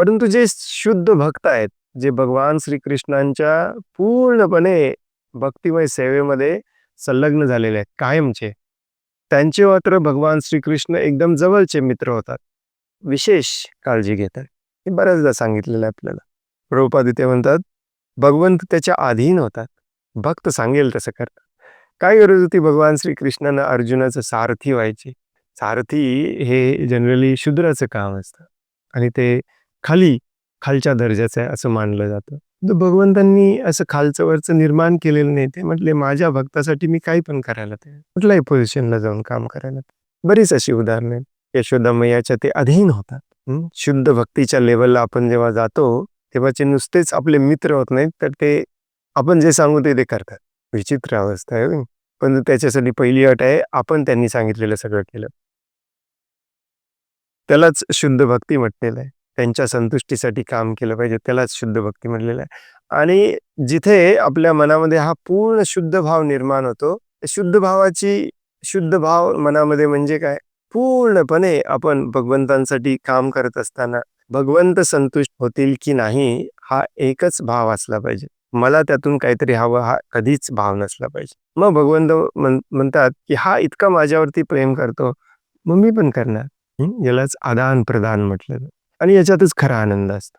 परंतु जे शुद्ध भक्त आहेत जे भगवान श्रीकृष्णांच्या पूर्णपणे भक्तिमय सेवेमध्ये संलग्न झालेले आहेत कायमचे त्यांचे मात्र भगवान श्रीकृष्ण एकदम जवळचे मित्र होतात. विशेष काळजी घेतात. हे बऱ्याचदा सांगितलेलं आहे आपल्याला. प्रभुपाद इथे म्हणतात भगवंत त्याच्या अधीन होतात. भक्त सांगेल तसं करतात. काय गरज होती भगवान श्रीकृष्णानं अर्जुनाचं सारथी व्हायची? सारथी हे जनरली शूद्राचं काम असतं. आणि ते खाली खालच्या दर्जाचं आहे असं मानलं जातं. तर भगवंतांनी असं खालचं वरचं निर्माण केलेलं नाही ते म्हटले माझ्या भक्तासाठी मी काही पण करायला ते कुठल्याही पोझिशनला जाऊन काम करायला बरीच अशी उदाहरणं आहेत. यशोदा मैयाच्या ते अधीन होतात. शुद्ध भक्तीच्या लेवलला आपण जेव्हा जातो तेव्हा ते नुसतेच आपले मित्र होत नाहीत तर ते आपण जे सांगू ते ते करतात. विचित्र अवस्था आहे पण त्याच्यासाठी पहिली अट आहे आपण त्यांनी सांगितलेलं सगळं केलं. त्यालाच शुद्ध भक्ती म्हटलेलं आहे. त्यांच्या संतुष्टीसाठी काम केलं पाहिजे त्यालाच शुद्ध भक्ती म्हटलेलं आहे. आणि जिथे आपल्या मनामध्ये हा पूर्ण शुद्ध भाव निर्माण होतो शुद्ध भावाची शुद्ध भाव मनामध्ये म्हणजे काय? पूर्णपणे आपण भगवंतांसाठी काम करत असताना भगवंत संतुष्ट होतील की नाही हा एकच भाव असला पाहिजे. मला त्यातून काहीतरी हवं हा कधीच भाव नसला पाहिजे. मग भगवंत म्हणतात की हा इतका माझ्यावरती प्रेम करतो मग मी पण करणार. यालाच आदान प्रदान म्हटलं आणि याच्यातच खरा आनंद असतो.